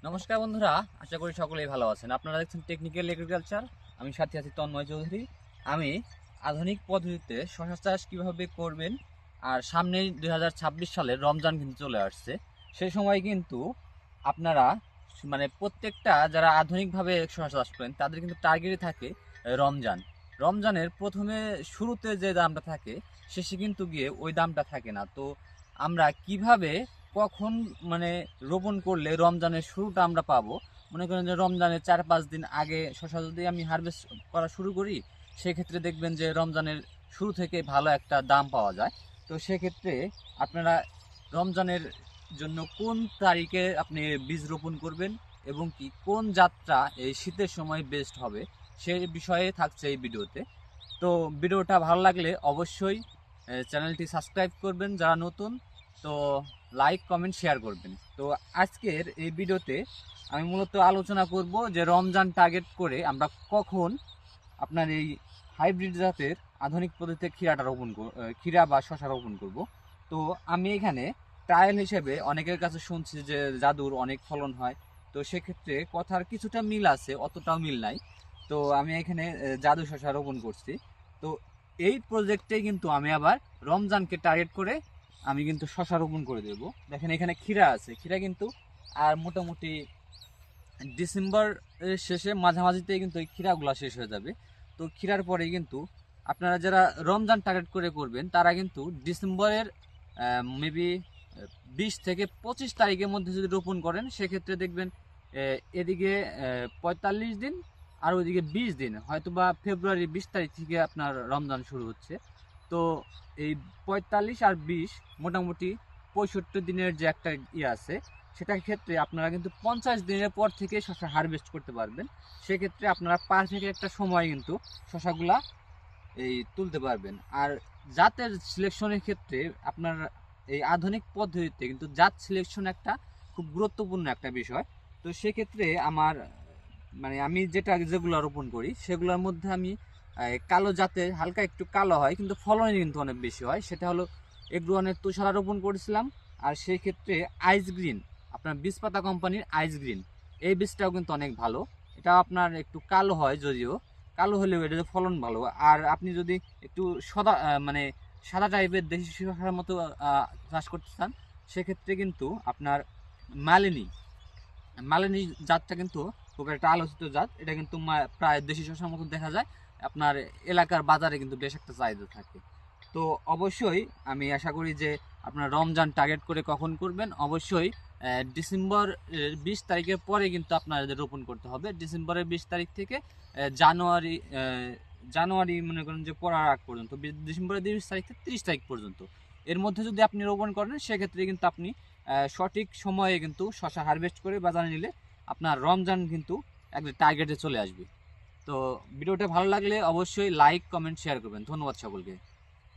নমস্কার বন্ধুরা, আশা করি সকলেই ভালো আছেন। আপনারা দেখছেন টেকনিক্যাল এগ্রিকালচার আমি সাথে আছি তন্ময় চৌধুরী। আমি আধুনিক পদ্ধতিতে শশা চাষ কীভাবে করবেন আর সামনে দুই সালের রমজান কিন্তু চলে আসছে। সেই সময় কিন্তু আপনারা মানে প্রত্যেকটা যারা আধুনিকভাবে শশা চাষ করেন, তাদের কিন্তু টার্গেটই থাকে রমজান। রমজানের প্রথমে শুরুতে যে দামটা থাকে, শেষে কিন্তু গিয়ে ওই দামটা থাকে না। তো আমরা কীভাবে, কখন মানে রোপণ করলে রমজানের শুরুটা আমরা পাবো? মনে করেন যে রমজানের চার পাঁচ দিন আগে শশা যদি আমি হারভেস্ট করা শুরু করি, সেক্ষেত্রে দেখবেন যে রমজানের শুরু থেকে ভালো একটা দাম পাওয়া যায়। তো সেক্ষেত্রে আপনারা রমজানের জন্য কোন তারিখে আপনি বীজ রোপণ করবেন এবং কি কোন যাত্রা এই শীতের সময় বেস্ট হবে, সে বিষয়ে থাকছে এই ভিডিওতে। তো ভিডিওটা ভালো লাগলে অবশ্যই চ্যানেলটি সাবস্ক্রাইব করবেন যারা নতুন, তো লাইক, কমেন্ট, শেয়ার করবেন। তো আজকের এই ভিডিওতে আমি মূলত আলোচনা করব যে রমজান টার্গেট করে আমরা কখন আপনার এই হাইব্রিড জাতের আধুনিক পদ্ধতিতে ক্ষীরাটা রোপণ ক্ষীরা বা শশা রোপণ করব। তো আমি এখানে ট্রায়াল হিসেবে অনেকের কাছে শুনছি যে জাদুর অনেক ফলন হয়, তো সেক্ষেত্রে কথার কিছুটা মিল আছে, অতটাও মিল নাই। তো আমি এখানে জাদু শশা রোপণ করছি। তো এই প্রজেক্টে কিন্তু আমি আবার রমজানকে টার্গেট করে আমি কিন্তু শশা রোপণ করে দেব। দেখেন এখানে ক্ষীরা আছে। ক্ষীরা কিন্তু আর মোটামুটি ডিসেম্বর শেষে মাঝামাঝিতে কিন্তু এই ক্ষীরাগুলো শেষ হয়ে যাবে। তো ক্ষীরার পরে কিন্তু আপনারা যারা রমজান টার্গেট করে করবেন, তারা কিন্তু ডিসেম্বরের মেবি বিশ থেকে পঁচিশ তারিখের মধ্যে যদি রোপণ করেন, সেক্ষেত্রে দেখবেন এদিকে পঁয়তাল্লিশ দিন আর ওইদিকে বিশ দিন হয়তো বা ফেব্রুয়ারি বিশ তারিখ থেকে আপনার রমজান শুরু হচ্ছে। তো এই পঁয়তাল্লিশ আর বিশ মোটামুটি পঁয়ষট্টি দিনের যে একটা ইয়ে আছে, সেটার ক্ষেত্রে আপনারা কিন্তু পঞ্চাশ দিনের পর থেকে শশা হারভেস্ট করতে পারবেন। সেক্ষেত্রে আপনারা পারফেক্ট একটা সময় কিন্তু শশাগুলা এই তুলতে পারবেন। আর জাতের সিলেকশনের ক্ষেত্রে আপনার এই আধুনিক পদ্ধতিতে কিন্তু জাত সিলেকশন একটা খুব গুরুত্বপূর্ণ একটা বিষয়। তো সেক্ষেত্রে আমার মানে আমি যেটা যেগুলো রোপণ করি, সেগুলোর মধ্যে আমি কালো জাতের, হালকা একটু কালো হয়, কিন্তু ফলন কিন্তু অনেক বেশি হয়। সেটা হলো এগ্রোয়ানের তুষারা রোপণ করেছিলাম, আর সেই ক্ষেত্রে আইস গ্রিন, আপনার বীজপাতা কোম্পানির আইস গ্রিন, এই বীজটাও কিন্তু অনেক ভালো। এটা আপনার একটু কালো হয় যদিও, কালো হলেও এটা ফলন ভালো। আর আপনি যদি একটু সদা মানে সাদা টাইপের দেশি শসার মতো চাষ করতে চান, সেক্ষেত্রে কিন্তু আপনার মালিনী মালিনী জাতটা কিন্তু খুব একটা আলোচিত জাত। এটা কিন্তু প্রায় দেশি শসার মতো দেখা যায়। আপনার এলাকার বাজারে কিন্তু বেশ একটা চাহিদা থাকে। তো অবশ্যই আমি আশা করি যে আপনার রমজান টার্গেট করে কখন করবেন? অবশ্যই ডিসেম্বর বিশ তারিখের পরে কিন্তু আপনাদের রোপণ করতে হবে। ডিসেম্বরের বিশ তারিখ থেকে জানুয়ারি জানুয়ারি মনে করেন যে পড়ার আগ পর্যন্ত ডিসেম্বরের বিশ তারিখ থেকে তিরিশ তারিখ পর্যন্ত। এর মধ্যে যদি আপনি রোপণ করেন, সেক্ষেত্রে কিন্তু আপনি সঠিক সময়ে কিন্তু শশা হারভেস্ট করে বাজারে নিলে আপনার রমজান কিন্তু একটা টার্গেটে চলে আসবে। তো ভিডিওটা ভালো লাগলে অবশ্যই লাইক কমেন্ট শেয়ার করবেন। ধন্যবাদ সকলকে।